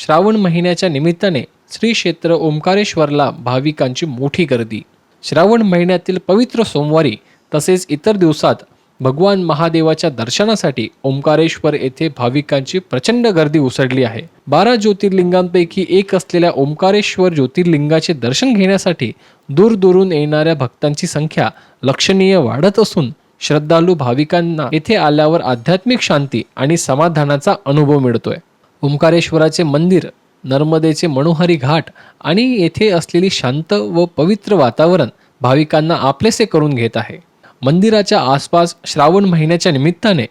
श्रावण महिन्याच्या निमित्ताने श्री क्षेत्र ओंकारेश्वरला भाविकांची मोठी गर्दी. श्रावण महिन्यातील पवित्र सोमवारी तसेच इतर दिवसात भगवान महादेवाच्या दर्शनासाठी ओंकारेश्वर येथे भाविकांची प्रचंड गर्दी उसळली आहे. बारा ज्योतिर्लिंगांपैकी एक असलेल्या ओंकारेश्वर ज्योतिर्लिंगाचे दर्शन घेण्यासाठी दूरदूरून येणाऱ्या भक्तांची संख्या लक्षणीय वाढत असून श्रद्धाळू भाविकांना येथे आल्यावर आध्यात्मिक शांती आणि समाधानाचा अनुभव मिळतोय. ओंकारेश्वराचे मंदिर नर्मदेचे मनोहारी घाट आणि येथे असलेली शांत व पवित्र वातावरण भाविकांना आपलेसे करून घेत आहे. मंदिराच्या आसपास श्रावण महिन्याच्या निमित्ताने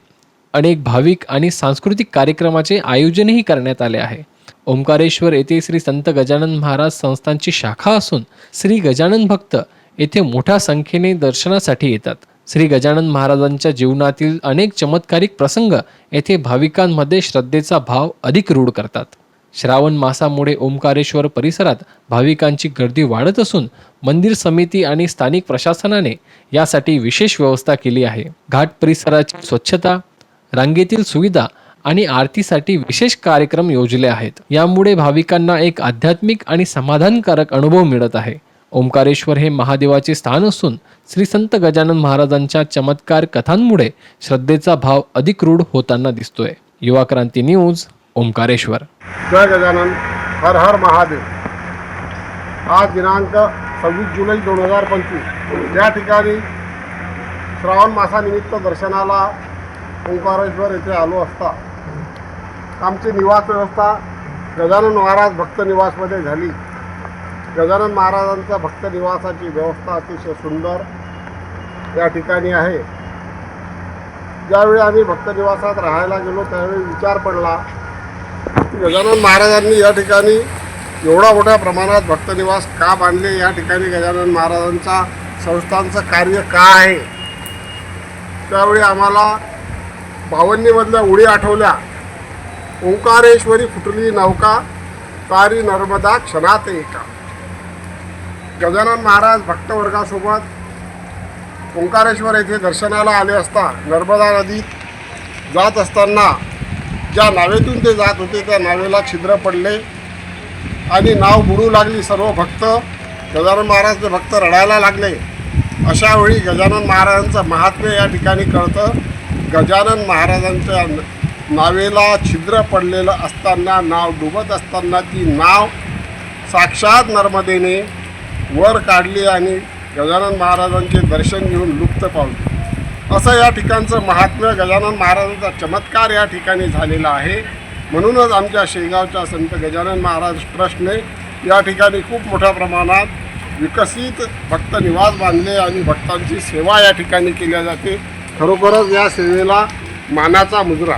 अनेक भाविक आणि सांस्कृतिक कार्यक्रमाचे आयोजनही करण्यात आले आहे. ओंकारेश्वर येथे श्री संत गजानन महाराज संस्थांची शाखा असून श्री गजानन भक्त येथे मोठ्या संख्येने दर्शनासाठी येतात. श्री गजानन महाराजांच्या जीवनातील अनेक चमत्कारिक प्रसंग येथे भाविकांमध्ये श्रद्धेचा भाव अधिक रूढ करतात. श्रावण मासामुळे ओंकारेश्वर परिसरात भाविकांची गर्दी वाढत असून मंदिर समिती आणि स्थानिक प्रशासनाने यासाठी विशेष व्यवस्था केली आहे. घाट परिसराची स्वच्छता रांगेतील सुविधा आणि आरतीसाठी विशेष कार्यक्रम योजले आहेत. यामुळे भाविकांना एक आध्यात्मिक आणि समाधानकारक अनुभव मिळत आहे. ओंकारेश्वर हे महादेवाचे स्थान असून श्री संत गजानन महाराजांच्या चमत्कार कथांमुळे श्रद्धेचा भाव अधिक रूढ होताना दिसतोय. युवा क्रांती न्यूज ओंकारेश्वर. जय गजानन हर हर महादेव. आज दिनांक सव्वीस जुलै दोन हजार पंचवीस. या ठिकाणी श्रावण मासानिमित्त दर्शनाला ओंकारेश्वर येथे आलो असता. आमची निवास व्यवस्था गजानन महाराज भक्त निवासमध्ये झाली. गजानन महाराजांचा भक्त निवासाची व्यवस्था अतिशय सुंदर या ठिकाणी आहे. ज्यावेळी आम्ही भक्त निवासात राहायला गेलो त्यावेळी विचार पडला की गजानन महाराजांनी या ठिकाणी एवढा मोठ्या प्रमाणात भक्तनिवास का बांधले? या ठिकाणी गजानन महाराजांचा संस्थांचं कार्य का आहे? त्यावेळी आम्हाला बावन्नीमधल्या उडी आठवल्या. ओंकारेश्वरी फुटली नौका तारी नर्मदा क्षणात एका. गजानन महाराज भक्तवर्गासोबत ओंकारेश्वर येथे दर्शनाला आले असता नर्मदा नदीत जात असताना ज्या नावेतून ते जात होते त्या नावेला छिद्र पडले आणि नाव बुडू लागली सर्व भक्त. गजानन महाराजचे भक्त रडायला लागले. अशा वेळी गजानन महाराजांचं महात्म्य या ठिकाणी कळतं. गजानन महाराजांच्या नावेला छिद्र पडलेलं असताना नाव डुबत असताना ती नाव साक्षात नर्मदेने वर काढली आणि गजानन महाराजांचे दर्शन घेऊन लुप्त पावली. असं या ठिकाणचं महात्म्य गजानन महाराजांचा चमत्कार या ठिकाणी झालेला आहे. म्हणूनच आमच्या शेगावच्या संत गजानन महाराज ट्रस्टने या ठिकाणी खूप मोठ्या प्रमाणात विकसित भक्त निवास बांधले आणि भक्तांची सेवा या ठिकाणी केल्या जाते. खरोखरच या सेवेला मानाचा मुजरा.